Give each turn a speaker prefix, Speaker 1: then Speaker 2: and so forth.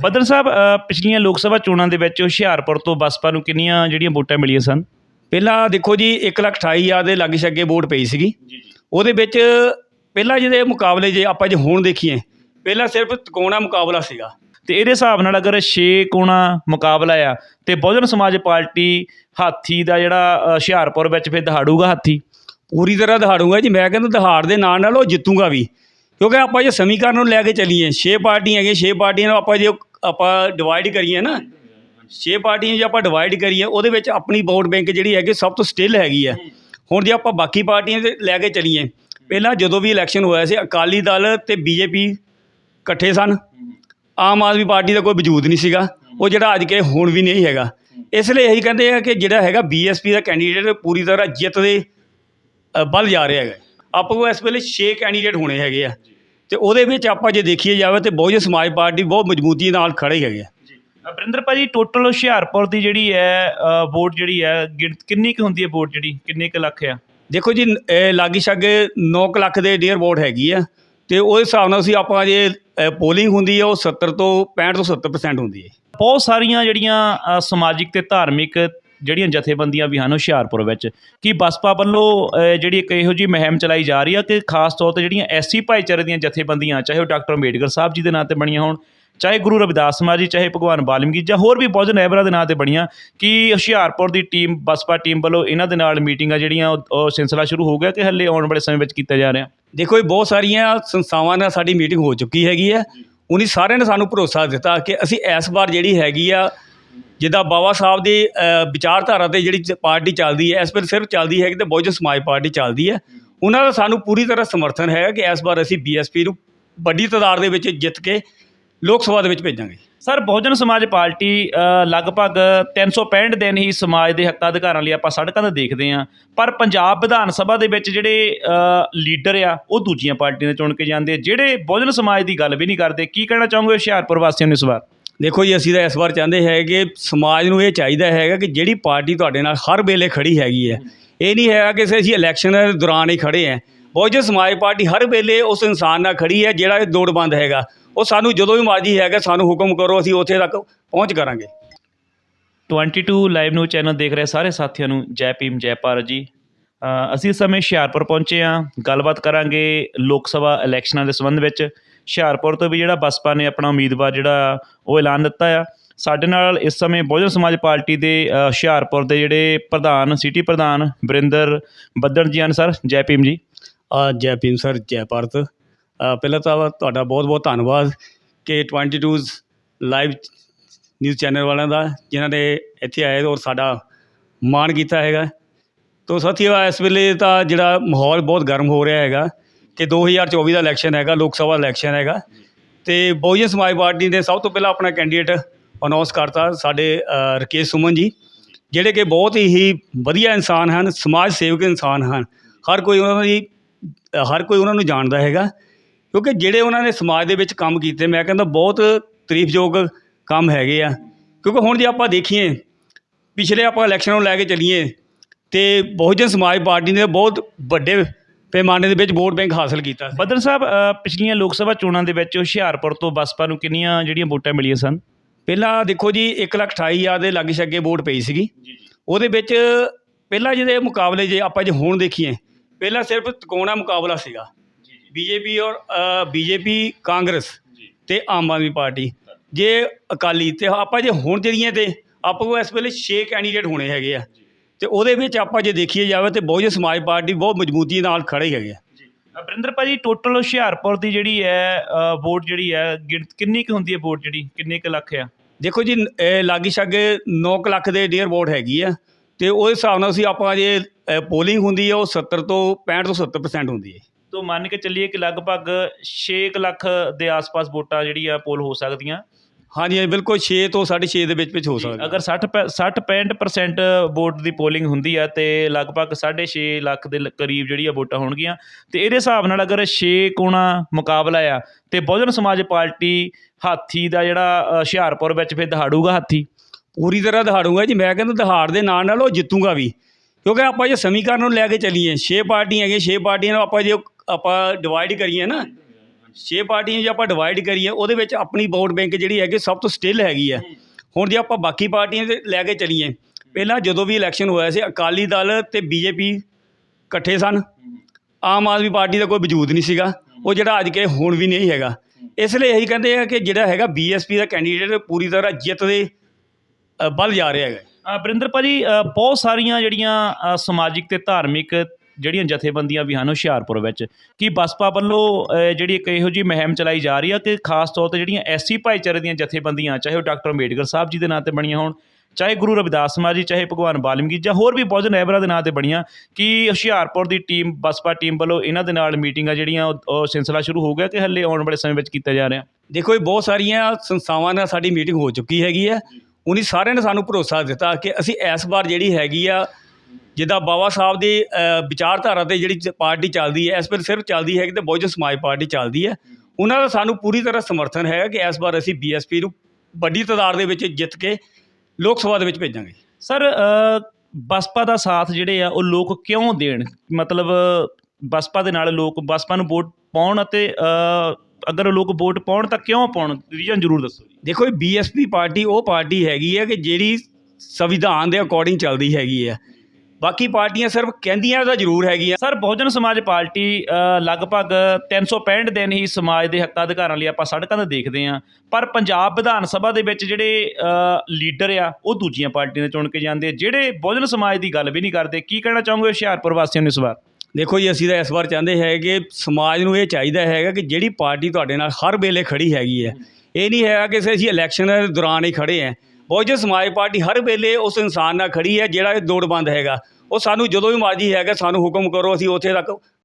Speaker 1: ਬੱਦਲ ਸਾਹਿਬ ਅ, ਪਿਛਲੀਆਂ ਲੋਕ ਸਭਾ ਚੋਣਾਂ ਦੇ ਵਿੱਚ ਹੁਸ਼ਿਆਰਪੁਰ ਤੋਂ ਬਸਪਾ ਨੂੰ ਕਿੰਨੀਆਂ ਜਿਹੜੀਆਂ ਵੋਟਾਂ ਮਿਲੀਆਂ ਸਨ?
Speaker 2: ਪਹਿਲਾਂ ਦੇਖੋ ਜੀ 1,28,000 ਦੇ ਲਾਗੇ ਛੱਗੇ ਵੋਟ ਪਈ ਸੀਗੀ। ਉਹਦੇ ਵਿੱਚ ਪਹਿਲਾਂ ਜਿਹਦੇ ਮੁਕਾਬਲੇ ਜੇ ਆਪਾਂ ਜੇ ਹੁਣ ਦੇਖੀਏ ਪਹਿਲਾਂ ਸਿਰਫ ਤਕੋਣਾ ਮੁਕਾਬਲਾ ਸੀਗਾ।
Speaker 1: ਤੇ ਇਹਦੇ ਹਿਸਾਬ ਨਾਲ ਅਗਰ 6 ਕੋਣਾ ਮੁਕਾਬਲਾ ਆ ਤੇ ਬਹੁਜਨ ਸਮਾਜ ਪਾਰਟੀ ਹਾਥੀ ਦਾ ਜਿਹੜਾ ਅ, ਹੁਸ਼ਿਆਰਪੁਰ ਵਿੱਚ ਫਿਰ ਦਹਾੜੂਗਾ ਹਾਥੀ?
Speaker 2: ਪੂਰੀ ਤਰ੍ਹਾਂ ਦਹਾੜੂਗਾ ਜੀ ਮੈਂ ਕਹਿੰਦਾ ਦਹਾੜ ਦੇ ਨਾਲ ਨਾਲ ਉਹ ਜਿੱਤੂਗਾ ਵੀ। ਕਿਉਂਕਿ ਆਪਾਂ ਜੇ ਸਮੀਕਰਨ ਨੂੰ ਲੈ ਕੇ ਚੱਲੀਏ ਛੇ ਪਾਰਟੀਆਂ ਹੈਗੀਆਂ ਛੇ ਪਾਰਟੀਆਂ ਨੂੰ ਆਪਾਂ ਜੇ ਆਪਾਂ ਡਿਵਾਈਡ ਕਰੀਏ ਨਾ ਛੇ ਪਾਰਟੀਆਂ ਜੇ ਆਪਾਂ ਡਿਵਾਈਡ ਕਰੀਏ ਉਹਦੇ ਵਿੱਚ ਆਪਣੀ ਵੋਟ ਬੈਂਕ ਜਿਹੜੀ ਹੈਗੀ ਸਭ ਤੋਂ ਸਟਿਲ ਹੈਗੀ ਆ। ਹੁਣ ਜੇ ਆਪਾਂ ਬਾਕੀ ਪਾਰਟੀਆਂ ਦੇ ਲੈ ਕੇ ਚੱਲੀਏ ਪਹਿਲਾਂ ਜਦੋਂ ਵੀ ਇਲੈਕਸ਼ਨ ਹੋਇਆ ਸੀ ਅਕਾਲੀ ਦਲ ਤੇ ਬੀਜੇਪੀ ਇਕੱਠੇ ਸਨ। ਆਮ ਆਦਮੀ ਪਾਰਟੀ ਦਾ ਕੋਈ ਵਜੂਦ ਨਹੀਂ ਸੀਗਾ ਉਹ ਜਿਹੜਾ ਅੱਜ ਕੇ ਹੁਣ ਵੀ ਨਹੀਂ ਹੈਗਾ। ਇਸ ਲਈ ਇਹੀ ਕਹਿੰਦੇ ਆ ਕਿ ਜਿਹੜਾ ਹੈਗਾ ਬੀਐਸਪੀ ਦਾ ਕੈਂਡੀਡੇਟ ਪੂਰੀ ਤਰ੍ਹਾਂ ਜਿੱਤ ਦੇ ਅ, ਵੱਲ ਜਾ ਰਿਹਾ ਹੈਗਾ। ਆਪਾਂ ਕੋਲ ਇਸ ਵੇਲੇ 6 ਕੈਂਡੀਡੇਟ ਹੋਣੇ ਹੈਗੇ ਆ। ਤੇ ਉਹਦੇ ਵਿੱਚ ਆਪਾਂ ਜੇ ਦੇਖੀਏ ਜਾਵੇ ਤੇ ਬਹੁਜਨ ਸਮਾਜ ਪਾਰਟੀ ਬਹੁਤ ਮਜ਼ਬੂਤੀ ਨਾਲ ਖੜੇ ਹੈਗੇ ਆ।
Speaker 1: ਬਰਿੰਦਰ ਭਾਜੀ ਟੋਟਲ ਹੁਸ਼ਿਆਰਪੁਰ ਦੀ ਜਿਹੜੀ ਹੈ ਵੋਟ ਜਿਹੜੀ ਹੈ ਗਿਣ- ਕਿੰਨੀ ਕੁ ਹੁੰਦੀ ਹੈ ਵੋਟ ਜਿਹੜੀ? ਕਿੰਨੇ ਕੁ ਲੱਖ ਆ?
Speaker 2: ਦੇਖੋ ਜੀ ਇਹ ਲਾਗੀ ਛਾਗੇ 9 ਲੱਖ ਦੇ ਡੀਅਰ ਵੋਟ ਹੈਗੀ ਆ ਤੇ ਉਹਦੇ ਹਿਸਾਬ ਨਾਲ ਅਸੀਂ ਆਪਾਂ ਜੇ ਪੋਲਿੰਗ ਹੁੰਦੀ ਹੈ ਉਹ 70 ਤੋਂ 65 ਤੋਂ 70% ਹੁੰਦੀ ਹੈ।
Speaker 1: ਬਹੁਤ ਸਾਰੀਆਂ ਜਿਹੜੀਆਂ ਅ, ਸਮਾਜਿਕ ਤੇ ਧਾਰਮਿਕ ਜਿਹੜੀਆਂ ਜਥੇਬੰਦੀਆਂ ਵੀ ਹਨ ਹੁਸ਼ਿਆਰਪੁਰ ਵਿੱਚ, ਕੀ ਬਸਪਾ ਵੱਲੋਂ ਜਿਹੜੀ ਇੱਕ ਇਹੋ ਜਿਹੀ ਮੁਹਿੰਮ ਚਲਾਈ ਜਾ ਰਹੀ ਆ ਕਿ ਖਾਸ ਤੌਰ ਤੇ ਜਿਹੜੀਆਂ ਐਸੀ ਭਾਈਚਾਰੇ ਦੀਆਂ ਜਥੇਬੰਦੀਆਂ, ਚਾਹੇ ਉਹ ਡਾਕਟਰ ਅੰਬੇਡਕਰ ਸਾਹਿਬ ਜੀ ਦੇ ਨਾਂ ਤੇ ਬਣੀਆਂ ਹੋਣ, ਚਾਹੇ ਗੁਰੂ ਰਵਿਦਾਸ ਸਮਾਜੀ ਚਾਹੇ ਭਗਵਾਨ ਵਾਲਮੀਕੀ ਜਾਂ ਹੋਰ ਵੀ ਬਹੁਜਨ ਐਵਰਾ ਦੇ ਨਾਂ ਤੇ ਬਣੀਆਂ, ਕਿ ਹੁਸ਼ਿਆਰਪੁਰ ਦੀ ਟੀਮ, ਬਸਪਾ ਟੀਮ ਵੱਲੋਂ ਇਹਨਾਂ ਦੇ ਨਾਲ ਮੀਟਿੰਗਾਂ ਜਿਹੜੀਆਂ ਉਹ ਸਿਲਸਿਲਾ ਸ਼ੁਰੂ ਹੋ ਗਿਆ ਕਿ ਹੱਲੇ ਆਉਣ ਵਾਲੇ ਸਮੇਂ ਵਿੱਚ ਕੀਤਾ ਜਾ ਰਿਹਾ?
Speaker 2: ਦੇਖੋ ਇਹ ਬਹੁਤ ਸਾਰੀਆਂ ਸੰਸਥਾਵਾਂ ਨਾਲ ਸਾਡੀ ਮੀਟਿੰਗ ਹੋ ਚੁੱਕੀ ਹੈਗੀ ਹੈ ਉਹਨੀ ਸਾਰਿਆਂ ਨੇ ਸਾਨੂੰ ਭਰੋਸਾ ਦਿੱਤਾ ਕਿ ਅਸੀਂ ਇਸ ਵਾਰ ਜਿਹੜੀ ਹੈਗੀ ਆ ਜਿੱਦਾਂ ਬਾਬਾ ਸਾਹਿਬ ਦੀ ਵਿਚਾਰਧਾਰਾ ਤੇ ਜਿਹੜੀ ਚ- ਪਾਰਟੀ ਚੱਲਦੀ ਹੈ ਇਸ ਵੇਲੇ ਸਿਰਫ ਚੱਲਦੀ ਹੈ ਕਿ ਤੇ ਬਹੁਜਨ ਸਮਾਜ ਪਾਰਟੀ ਚੱਲਦੀ ਹੈ। ਉਹਨਾਂ ਦਾ ਸਾਨੂੰ ਪੂਰੀ ਤਰ੍ਹਾਂ ਸਮਰਥਨ ਹੈਗਾ ਕਿ ਇਸ ਵਾਰ ਅਸੀਂ ਬੀਐਸਪੀ ਨੂੰ ਵੱਡੀ ਤਾਦਾਦ ਦੇ ਵਿੱਚ ਜਿੱਤ ਕੇ ਲੋਕ ਸਭਾ ਦੇ ਵਿੱਚ ਭੇਜਾਂਗੇ।
Speaker 1: ਸਰ ਬਹੁਜਨ ਸਮਾਜ ਪਾਰਟੀ ਅ, ਲਗਭਗ 365 ਦਿਨ ਹੀ ਸਮਾਜ ਦੇ ਹੱਕਾਂ ਅਧਿਕਾਰਾਂ ਲਈ ਆਪਾਂ ਸੜਕਾਂ ਤੇ ਦੇਖਦੇ ਹਾਂ। ਪਰ ਪੰਜਾਬ ਵਿਧਾਨ ਸਭਾ ਦੇ ਵਿੱਚ ਜਿਹੜੇ ਲੀਡਰ ਆ ਉਹ ਦੂਜੀਆਂ ਪਾਰਟੀਆਂ ਦੇ ਚੁਣ ਕੇ ਜਾਂਦੇ ਜਿਹੜੇ ਬਹੁਜਨ ਸਮਾਜ ਦੀ ਗੱਲ ਵੀ ਨਹੀਂ ਕਰਦੇ ਕੀ ਕਹਿਣਾ ਚਾਹੋਗੇ ਹੁਸ਼ਿਆਰਪੁਰ ਵਾਸੀਆਂ ਨੂੰ ਇਸ ਵਾਰ?
Speaker 2: ਦੇਖੋ ਜੀ, ਅਸੀਂ ਤਾਂ ਇਸ ਵਾਰ ਚਾਹੁੰਦੇ ਹੈ ਕਿ ਸਮਾਜ ਨੂੰ ਇਹ ਚਾਹੀਦਾ ਹੈਗਾ ਕਿ ਜਿਹੜੀ ਪਾਰਟੀ ਤੁਹਾਡੇ ਨਾਲ ਹਰ ਵੇਲੇ ਖੜੀ ਹੈਗੀ ਹੈ। ਇਹ ਨਹੀਂ ਹੈਗਾ ਕਿ ਅਸੀਂ ਇਲੈਕਸ਼ਨ ਦੌਰਾਨ ਹੀ ਖੜੇ ਹਾਂ। ਬਹੁਜਨ ਸਮਾਜ ਪਾਰਟੀ ਹਰ ਵੇਲੇ ਉਸ ਇਨਸਾਨ ਨਾਲ ਖੜੀ ਹੈ ਜਿਹੜਾ ਇਹ ਦੌੜਬੰਦ ਹੈਗਾ। ਉਹ ਸਾਨੂੰ ਜਦੋਂ ਵੀ ਮਰਜ਼ੀ ਹੈਗਾ, ਸਾਨੂੰ ਹੁਕਮ ਕਰੋ, ਅਸੀਂ ਉੱਥੇ ਤੱਕ ਪਹੁੰਚ ਕਰਾਂਗੇ।
Speaker 1: 22 ਲਾਈਵ ਨਿਊਜ਼ ਚੈਨਲ ਦੇਖ ਰਹੇ ਸਾਰੇ ਸਾਥੀਆਂ ਨੂੰ, ਜੈ ਭੀਮ, ਜੈ ਭਾਰਤ ਜੀ। ਅਸੀਂ ਇਸ ਸਮੇਂ ਹੁਸ਼ਿਆਰਪੁਰ ਪਹੁੰਚੇ ਹਾਂ। ਗੱਲਬਾਤ ਕਰਾਂਗੇ ਲੋਕ ਸਭਾ ਇਲੈਕਸ਼ਨਾਂ ਦੇ ਸੰਬੰਧ ਵਿੱਚ। ਹੁਸ਼ਿਆਰਪੁਰ ਤੋਂ ਵੀ ਜਿਹੜਾ ਬਸਪਾ ਨੇ ਆਪਣਾ ਉਮੀਦਵਾਰ ਜਿਹੜਾ ਉਹ ਐਲਾਨ ਦਿੱਤਾ ਆ। ਸਾਡੇ ਨਾਲ ਇਸ ਸਮੇਂ ਬਹੁਜਨ ਸਮਾਜ ਪਾਰਟੀ ਦੇ ਹੁਸ਼ਿਆਰਪੁਰ ਦੇ ਜਿਹੜੇ ਪ੍ਰਧਾਨ, ਸਿਟੀ ਪ੍ਰਧਾਨ ਵਰਿੰਦਰ ਬੱਦਣ ਜੀ ਹਨ, ਸਰ। ਜੈ ਭੀਮ ਜੀ।
Speaker 2: ਜੈ ਭੀਮ, ਸਰ। ਜੈ ਭਾਰਤ। ਪਹਿਲਾਂ ਤਾਂ ਤੁਹਾਡਾ ਬਹੁਤ ਬਹੁਤ ਧੰਨਵਾਦ ਕਿ 22 ਲਾਈਵ ਨਿਊਜ਼ ਚੈਨਲ ਵਾਲਿਆਂ ਦਾ, ਜਿਨ੍ਹਾਂ ਨੇ ਇੱਥੇ ਆਏ ਔਰ ਸਾਡਾ ਮਾਣ ਕੀਤਾ ਹੈਗਾ। ਤੋ ਸਾਥੀਓ, ਇਸ ਵੇਲੇ ਤਾਂ ਜਿਹੜਾ ਮਾਹੌਲ ਬਹੁਤ ਗਰਮ ਹੋ ਰਿਹਾ ਹੈਗਾ। ਕਿ 2024 ਦਾ ਇਲੈਕਸ਼ਨ ਹੈਗਾ ਲੋਕ ਸਭਾ ਇਲੈਕਸ਼ਨ ਹੈਗਾ। ਤੇ ਬਹੁਜਨ ਸਮਾਜ ਪਾਰਟੀ ਨੇ ਸਭ ਤੋਂ ਪਹਿਲਾਂ ਆਪਣਾ ਕੈਂਡੀਡੇਟ ਅਨਾਉਂਸ ਕਰਤਾ ਸਾਡੇ ਅ, ਰਕੇਸ਼ ਸੁਮਨ ਜੀ ਜਿਹੜੇ ਕਿ ਬਹੁਤ ਹੀ ਵਧੀਆ ਇਨਸਾਨ ਹਨ ਸਮਾਜ ਸੇਵਕ ਇਨਸਾਨ ਹਨ। ਹਰ ਕੋਈ ਉਹਨਾਂ ਦੀ ਹਰ ਕੋਈ ਉਹਨਾਂ ਨੂੰ ਜਾਣਦਾ ਹੈਗਾ। ਕਿਉਂਕਿ ਜਿਹੜੇ ਉਹਨਾਂ ਨੇ ਸਮਾਜ ਦੇ ਵਿੱਚ ਕੰਮ ਕੀਤੇ ਮੈਂ ਕਹਿੰਦਾ ਬਹੁਤ ਤਾਰੀਫਯੋਗ ਕੰਮ ਹੈਗੇ ਆ। ਕਿਉਂਕਿ ਹੁਣ ਜੇ ਆਪਾਂ ਦੇਖੀਏ ਪਿਛਲੇ ਆਪਾਂ ਇਲੈਕਸ਼ਨ ਨੂੰ ਲੈ ਕੇ ਚੱਲੀਏ ਤੇ ਬਹੁਜਨ ਸਮਾਜ ਪਾਰਟੀ ਨੇ ਬਹੁਤ ਵੱਡੇ ਪੈਮਾਨੇ ਦੇ ਵਿੱਚ ਵੋਟ ਬੈਂਕ ਹਾਸਲ ਕੀਤਾ ਸੀ।
Speaker 1: ਬੱਦਲ ਸਾਹਿਬ ਅ, ਪਿਛਲੀਆਂ ਲੋਕ ਸਭਾ ਚੋਣਾਂ ਦੇ ਵਿੱਚ ਹੁਸ਼ਿਆਰਪੁਰ ਤੋਂ ਬਸਪਾ ਨੂੰ ਕਿੰਨੀਆਂ ਜਿਹੜੀਆਂ ਵੋਟਾਂ ਮਿਲੀਆਂ ਸਨ?
Speaker 2: ਪਹਿਲਾਂ ਦੇਖੋ ਜੀ 1,28,000 ਦੇ ਲਾਗੇ ਛੱਗੇ ਵੋਟ ਪਈ ਸੀਗੀ। ਉਹਦੇ ਵਿੱਚ ਪਹਿਲਾਂ ਜਿਹਦੇ ਮੁਕਾਬਲੇ ਜੇ ਆਪਾਂ ਜੇ ਹੁਣ ਦੇਖੀਏ ਪਹਿਲਾਂ ਸਿਰਫ ਤਕੋਣਾ ਮੁਕਾਬਲਾ ਸੀਗਾ। ਬੀਜੇਪੀ ਔਰ ਬੀਜੇਪੀ ਕਾਂਗਰਸ ਤੇ ਆਮ ਆਦਮੀ ਪਾਰਟੀ। ਜੇ ਅਕਾਲੀ ਤੇ ਆਪਾਂ ਜੇ ਹੁਣ ਜਿਹੜੀਆਂ ਤੇ ਆਪਾਂ ਕੋਲ ਇਸ ਵੇਲੇ 6 ਕੈਂਡੀਡੇਟ ਹੋਣੇ ਹੈਗੇ ਆ। ਤੇ ਉਹਦੇ ਵਿੱਚ ਆਪਾਂ ਜੇ ਦੇਖੀਏ ਜਾਵੇ ਤੇ ਬਹੁਜਨ ਸਮਾਜ ਪਾਰਟੀ ਬਹੁਤ ਮਜ਼ਬੂਤੀ ਨਾਲ ਖੜੇ ਹੈਗੇ ਆ।
Speaker 1: ਬਰਿੰਦਰ ਭਾਜੀ ਟੋਟਲ ਹੁਸ਼ਿਆਰਪੁਰ ਦੀ ਜਿਹੜੀ ਹੈ ਵੋਟ ਜਿਹੜੀ ਹੈ ਗਿਣ- ਕਿੰਨੀ ਕੁ ਹੁੰਦੀ ਹੈ ਵੋਟ ਜਿਹੜੀ? ਕਿੰਨੇ ਕੁ ਲੱਖ ਆ?
Speaker 2: ਦੇਖੋ ਜੀ ਇਹ ਲਾਗੀ ਛਾਗੇ 9 ਲੱਖ ਦੇ ਡੀਅਰ ਵੋਟ ਹੈਗੀ ਆ ਤੇ ਉਹਦੇ ਹਿਸਾਬ ਨਾਲ ਅਸੀਂ ਆਪਾਂ ਜੇ ਪੋਲਿੰਗ ਹੁੰਦੀ ਹੈ ਉਹ 70 ਤੋਂ 65 ਤੋਂ 70% ਹੁੰਦੀ ਹੈ
Speaker 1: ਤੋਂ ਮੰਨ ਕੇ ਚੱਲੀਏ ਕਿ ਲਗਭਗ 6 ਲੱਖ ਦੇ ਆਸ-ਪਾਸ ਵੋਟਾਂ ਜਿਹੜੀ ਆ ਪੋਲ ਹੋ ਸਕਦੀਆਂ।
Speaker 2: ਹਾਂਜੀ ਹਾਂਜੀ, ਬਿਲਕੁਲ 6 ਤੋਂ 6.5 ਦੇ ਵਿੱਚ ਵਿੱਚ ਹੋ ਸਕਦਾ।
Speaker 1: ਅਗਰ 60 ਪੈ- 60 65% ਵੋਟ ਦੀ ਪੋਲਿੰਗ ਹੁੰਦੀ ਆ ਤੇ ਲਗਭਗ 6.5 ਲੱਖ ਦੇ ਲ- ਕਰੀਬ ਜਿਹੜੀ ਆ ਵੋਟਾਂ ਹੋਣਗੀਆਂ ਤੇ ਇਹਦੇ ਹਿਸਾਬ ਨਾਲ ਅਗਰ 6 ਕੋਣਾ ਮੁਕਾਬਲਾ ਆ ਤੇ ਬਹੁਜਨ ਸਮਾਜ ਪਾਰਟੀ ਹਾਥੀ ਦਾ ਜਿਹੜਾ ਅ, ਹੁਸ਼ਿਆਰਪੁਰ ਵਿੱਚ ਫਿਰ ਦਹਾੜੂਗਾ ਹਾਥੀ?
Speaker 2: ਪੂਰੀ ਤਰ੍ਹਾਂ ਦਹਾੜੂਗਾ ਜੀ ਮੈਂ ਕਹਿੰਦਾ ਦਹਾੜ ਦੇ ਨਾਲ ਨਾਲ ਉਹ ਜਿੱਤੂਗਾ ਵੀ। ਕਿਉਂਕਿ ਆਪਾਂ ਜੇ ਸਮੀਕਰਨ ਨੂੰ ਲੈ ਕੇ ਚੱਲੀਏ 6 ਪਾਰਟੀਆਂ ਹੈਗੀਆਂ 6 ਪਾਰਟੀਆਂ ਨੂੰ ਆਪਾਂ ਜੇ ਆਪਾਂ ਡਿਵਾਈਡ ਕਰੀਏ ਨਾ ਛੇ ਪਾਰਟੀਆਂ ਜੇ ਆਪਾਂ ਡਿਵਾਈਡ ਕਰੀਏ ਉਹਦੇ ਵਿੱਚ ਆਪਣੀ ਵੋਟ ਬੈਂਕ ਜਿਹੜੀ ਹੈਗੀ ਸਭ ਤੋਂ ਸਟਿਲ ਹੈਗੀ ਹੈ ਹੁਣ ਜੇ ਆਪਾਂ ਬਾਕੀ ਪਾਰਟੀਆਂ ਦੇ ਲੈ ਕੇ ਚਲੀਏ ਪਹਿਲਾਂ ਜਦੋਂ ਵੀ ਇਲੈਕਸ਼ਨ ਹੋਇਆ ਸੀ ਅਕਾਲੀ ਦਲ ਤੇ ਬੀਜੇਪੀ ਇਕੱਠੇ ਸਨ। ਆਮ ਆਦਮੀ ਪਾਰਟੀ ਦਾ ਕੋਈ ਵਜੂਦ ਨਹੀਂ ਸੀਗਾ। ਉਹ ਜਿਹੜਾ ਅੱਜ ਕੇ ਹੁਣ ਵੀ ਨਹੀਂ ਹੈਗਾ। ਇਸ ਲਈ ਇਹੀ ਕਹਿੰਦੇ ਆ ਕਿ ਜਿਹੜਾ ਹੈਗਾ ਬੀਐਸਪੀ ਦਾ ਕੈਂਡੀਡੇਟ ਪੂਰੀ ਤਰ੍ਹਾਂ ਜਿੱਤ ਦੇ ਅ, ਵੱਲ ਜਾ ਰਿਹਾ ਹੈਗਾ।
Speaker 1: ਅ, ਵਰਿੰਦਰ ਭਾਜੀ ਅ, ਬਹੁਤ ਸਾਰੀਆਂ ਜਿਹੜੀਆਂ ਸਮਾਜਿਕ ਤੇ ਧਾਰਮਿਕ ਜਿਹੜੀਆਂ ਜਥੇਬੰਦੀਆਂ ਵੀ ਹਨ ਹੁਸ਼ਿਆਰਪੁਰ ਵਿੱਚ, ਕੀ ਬਸਪਾ ਵੱਲੋਂ ਜਿਹੜੀ ਇੱਕ ਇਹੋ ਜਿਹੀ ਮੁਹਿੰਮ ਚਲਾਈ ਜਾ ਰਹੀ ਆ ਕਿ ਖਾਸ ਤੌਰ ਤੇ ਜਿਹੜੀਆਂ ਐਸੀ ਭਾਈਚਾਰੇ ਦੀਆਂ ਜਥੇਬੰਦੀਆਂ, ਚਾਹੇ ਉਹ ਡਾਕਟਰ ਅੰਬੇਡਕਰ ਸਾਹਿਬ ਜੀ ਦੇ ਨਾਂ ਤੇ ਬਣੀਆਂ ਹੋਣ, ਚਾਹੇ ਗੁਰੂ ਰਵਿਦਾਸ ਸਮਾਜ ਜੀ, ਚਾਹੇ ਭਗਵਾਨ ਵਾਲਮੀਕੀ ਜਾਂ ਹੋਰ ਵੀ ਬਹੁਜਨ ਰਹਿਬਰਾਂ ਦੇ ਨਾਂ ਤੇ ਬਣੀਆਂ, ਕਿ ਹੁਸ਼ਿਆਰਪੁਰ ਦੀ ਟੀਮ, ਬਸਪਾ ਟੀਮ ਵੱਲੋਂ ਇਹਨਾਂ ਦੇ ਨਾਲ ਮੀਟਿੰਗਾਂ ਜਿਹੜੀਆਂ ਉਹ- ਸਿਲਸਿਲਾ ਸ਼ੁਰੂ ਹੋ ਗਿਆ ਕਿ ਹੱਲੇ ਆਉਣ ਵਾਲੇ ਸਮੇਂ ਵਿੱਚ ਕੀਤਾ ਜਾ ਰਿਹਾ?
Speaker 2: ਦੇਖੋ ਇਹ ਬਹੁਤ ਸਾਰੀਆਂ ਸੰਸਥਾਵਾਂ ਨਾਲ ਸਾਡੀ ਮੀਟਿੰਗ ਹੋ ਚੁੱਕੀ ਹੈਗੀ ਹੈ ਉਹਨੀ ਸਾਰਿਆਂ ਨੇ ਸਾਨੂੰ ਭਰੋਸਾ ਦਿੱਤਾ ਕਿ ਅਸੀਂ ਇਸ ਵਾਰ ਜਿਹੜੀ ਹੈਗੀ ਆ ਜਿੱਦਾਂ ਬਾਬਾ ਸਾਹਿਬ ਦੀ ਵਿਚਾਰਧਾਰਾ ਤੇ ਜਿਹੜੀ ਪਾਰਟੀ ਚੱਲਦੀ ਹੈ ਇਸ ਵੇਲੇ ਸਿਰਫ ਚੱਲਦੀ ਹੈਗੀ ਤੇ ਬਹੁਜਨ ਸਮਾਜ ਪਾਰਟੀ ਚੱਲਦੀ ਹੈ। ਉਹਨਾਂ ਦਾ ਸਾਨੂੰ ਪੂਰੀ ਤਰ੍ਹਾਂ ਸਮਰਥਨ ਹੈਗਾ ਕਿ ਇਸ ਵਾਰ ਅਸੀਂ ਬੀਐਸਪੀ ਨੂੰ ਵੱਡੀ ਤਾਦਾਦ ਦੇ ਵਿੱਚ ਜਿੱਤ ਕੇ ਲੋਕ ਸਭਾ ਦੇ ਵਿੱਚ ਭੇਜਾਂਗੇ।
Speaker 1: ਸਰ ਬਸਪਾ ਦਾ ਸਾਥ ਜਿਹੜੇ ਆ ਉਹ ਲੋਕ ਕਿਉਂ ਦੇਣ? ਮਤਲਬ ਬਸਪਾ ਦੇ ਨਾਲ ਲੋਕ ਬਸਪਾ ਨੂੰ ਵੋਟ ਪਾਉਣ ਅਤੇ ਅਗਰ ਲੋਕ ਵੋਟ ਪਾਉਣ ਤਾਂ ਕਿਉਂ ਪਾਉਣ? ਰੀਜਨ ਜ਼ਰੂਰ ਦੱਸੋ ਜੀ।
Speaker 2: ਦੇਖੋ ਇਹ ਬੀਐਸਪੀ ਪਾਰਟੀ ਉਹ ਪਾਰਟੀ ਹੈਗੀ ਹੈ ਕਿ ਜਿਹੜੀ ਸੰਵਿਧਾਨ ਦੇ ਅਕੋਰਡਿੰਗ ਚੱਲਦੀ ਹੈਗੀ ਹੈ। ਬਾਕੀ ਪਾਰਟੀਆਂ ਸਿਰਫ ਕਹਿੰਦੀਆਂ ਤਾਂ ਜ਼ਰੂਰ ਹੈਗੀਆਂ।
Speaker 1: ਸਰ ਬਹੁਜਨ ਸਮਾਜ ਪਾਰਟੀ ਅ, ਲਗਭਗ 365 ਦਿਨ ਹੀ ਸਮਾਜ ਦੇ ਹੱਕਾਂ ਅਧਿਕਾਰਾਂ ਲਈ ਆਪਾਂ ਸੜਕਾਂ ਤੇ ਦੇਖਦੇ ਹਾਂ। ਪਰ ਪੰਜਾਬ ਵਿਧਾਨ ਸਭਾ ਦੇ ਵਿੱਚ ਜਿਹੜੇ ਲੀਡਰ ਆ ਉਹ ਦੂਜੀਆਂ ਪਾਰਟੀਆਂ ਦੇ ਚੁਣ ਕੇ ਜਾਂਦੇ ਆ। ਜਿਹੜੇ ਬਹੁਜਨ ਸਮਾਜ ਦੀ ਗੱਲ ਵੀ ਨਹੀਂ ਕਰਦੇ ਕੀ ਕਹਿਣਾ ਚਾਹੋਗੇ ਹੁਸ਼ਿਆਰਪੁਰ ਵਾਸੀਆਂ ਨੂੰ ਇਸ ਵਾਰ?
Speaker 2: ਦੇਖੋ ਜੀ ਅਸੀਂ ਤਾਂ ਇਸ ਵਾਰ ਚਾਹੁੰਦੇ ਹੈਗੇ ਸਮਾਜ ਨੂੰ ਇਹ ਚਾਹੀਦਾ ਹੈਗਾ ਕਿ ਜਿਹੜੀ ਪਾਰਟੀ ਤੁਹਾਡੇ ਨਾਲ ਹਰ ਵੇਲੇ ਖੜੀ ਹੈਗੀ ਹੈ। ਇਹ ਨਹੀਂ ਹੈਗਾ ਕਿ ਅਸੀਂ ਇਲੈਕਸ਼ਨ ਦੌਰਾਨ ਹੀ ਖੜੇ ਹਾਂ। ਬਹੁਜਨ ਸਮਾਜ ਪਾਰਟੀ ਹਰ ਵੇਲੇ ਉਸ ਇਨਸਾਨ ਨਾਲ ਖੜੀ ਹੈ, ਜਿਹੜਾ ਇਹ ਲੋੜਵੰਦ ਹੈਗਾ, ਉਹ ਸਾਨੂੰ ਜਦੋਂ ਵੀ ਮਰਜ਼ੀ ਹੈਗਾ, ਸਾਨੂੰ ਹੁਕਮ ਕਰੋ, ਅਸੀਂ ਉੱਥੇ ਤੱਕ